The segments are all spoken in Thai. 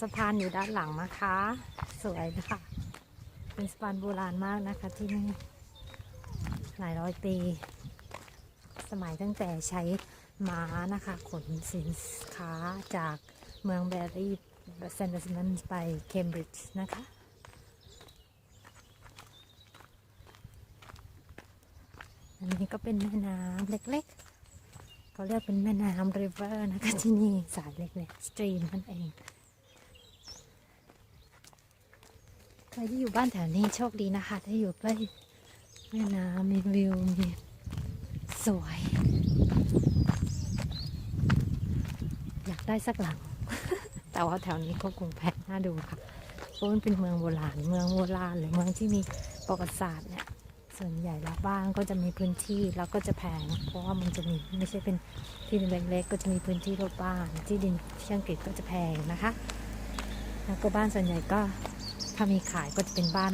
สะพานอยู่ด้านหลังนะคะ สวยนะคะเป็นสะพานโบราณมากนะคะที่นี่หลายร้อยปี สมัยตั้งแต่ใช้ม้านะคะขนสินค้าจากเมืองแบรี่เซนต์มันไปเคมบริดจ์นะคะอันนี้ก็เป็นแม่น้ำเล็กๆเขาเรียกเป็นแม่น้ำริเวอร์นะคะที่นี่สายเล็กๆสตรีมนั่นเอง ใครที่อยู่บ้านแถวนี้โชคดีนะคะถ้อยู่ใกล้แม่น้ำมีวิวมีสวย อยากได้สักหลัง แต่ว่าแถวนี้ก็คงแพงน่าดูค่ะเพราะมันเป็นเมืองโบราณเมืองโบราณหรือเมืองที่มีประวัติศาสตร์เนี่ยส่วนใหญ่แล้วบ้านก็จะมีพื้นที่แล้วก็จะแพง เพราะว่ามันจะมีไม่ใช่เป็นที่ดินเล็กๆก็จะมีพื้นที่รอบบ้านที่ดินที่อังกฤษก็จะแพงนะคะ แล้วก็บ้านส่วนใหญ่ก็ ถ้ามีขายก็จะเป็นบ้าน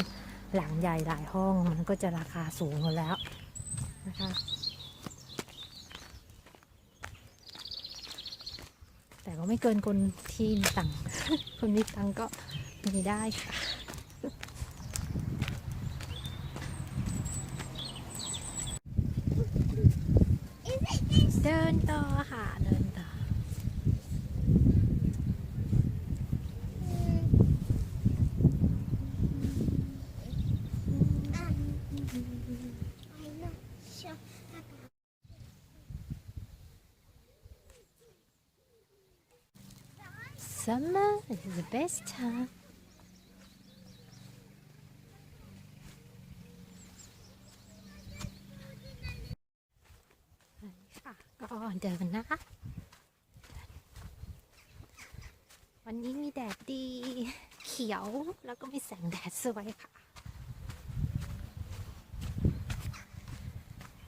หลังใหญ่หลายห้องมันก็จะราคาสูงหมดแล้วนะคะแต่ก็ไม่เกินคนที่มีตังค์คนมีตังค์ก็มีได้ค่ะเดินต่อค่ะเดินต่อ Summer is the best time ค่ะก็เดินนะคะวันนี้มีแดดดีเขียวแล้วก็มีแสงแดดสวยค่ะ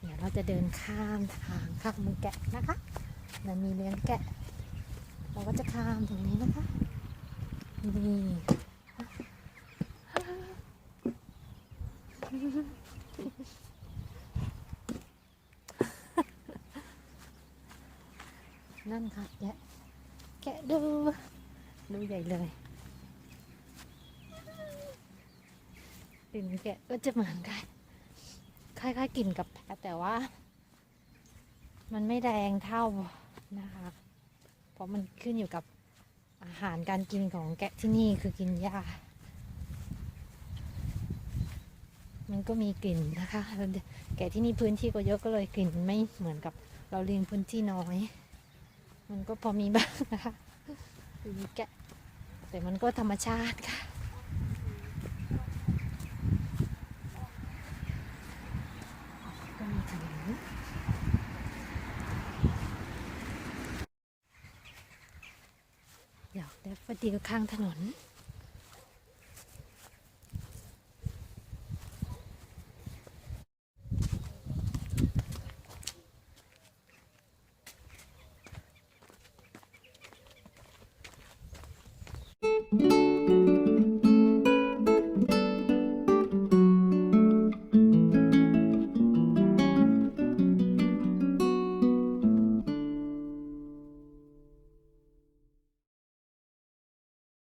เดี๋ยวเราจะเดินข้ามทางข้ามมือแกะนะคะมันมีเลี้ยงแกะ เราก็จะข้ามตรงนี้นะคะ นี่นั่นค่ะแกะแกะดู ดูใหญ่เลยกลิ่นแกะก็จะเหมือนกันคล้ายๆกลิ่นกับแพะแต่ว่า มันไม่แดงเท่านะคะ เพราะมันขึ้นอยู่กับอาหารการกินของแกะที่นี่คือกินหญ้า มันก็มีกลิ่นนะคะ แกะที่นี่พื้นที่ก็เยอะก็เลยกลิ่นไม่เหมือนกับเราเลี้ยงพื้นที่น้อย มันก็พอมีบ้างนะคะคือมีแกะ แต่มันก็ธรรมชาติค่ะ ก็มีถนน อยากได้ฟดิลข้างถนน